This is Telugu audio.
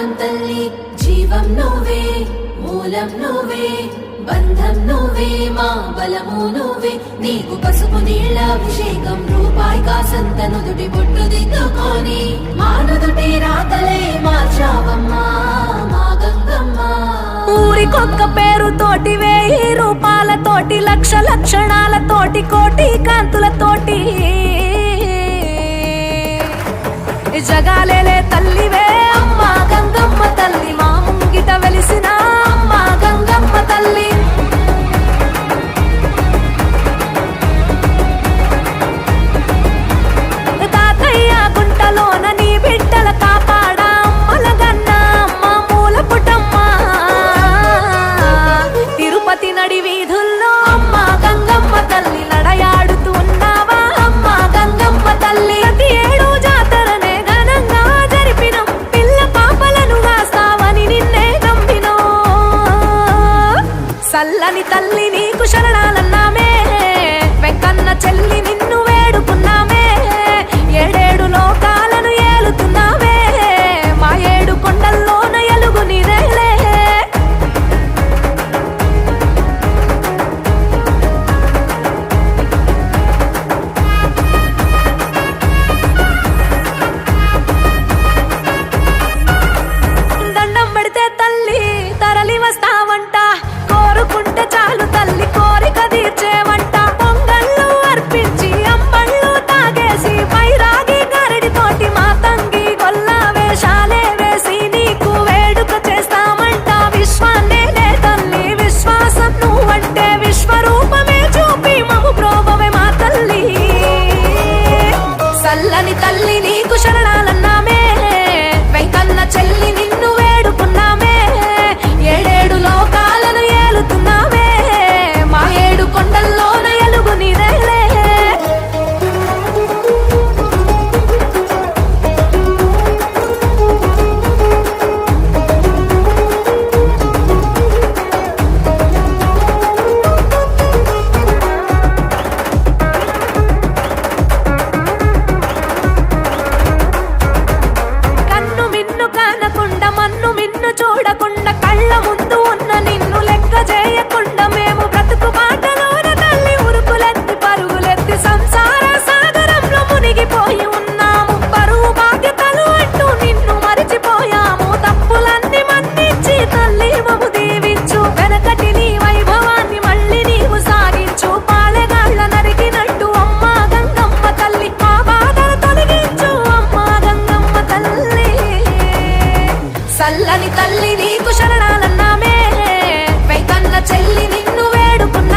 ప్రాణం తల్లి జీవం నువ్వే మూలం నువ్వే బంధం నువ్వే మా బలము నువ్వే. నీకు పసుపు నీళ్ళ అభిషేకం రూపాయి కాసంత నుదుటి బొట్టు దిద్దుకొని. మా నుదుటి రాతలే మార్చావమ్మా మా గంగమ్మ. ఊరికొక్క పేరుతోటి వేయి రూపాలతోటి లక్ష లక్షణాల తోటి కోటి కాంతులతోటి. జగాలే నీకు శరణాలన్నామే. పెద్దన్న చెల్లి నిన్ను వేడుకున్నా.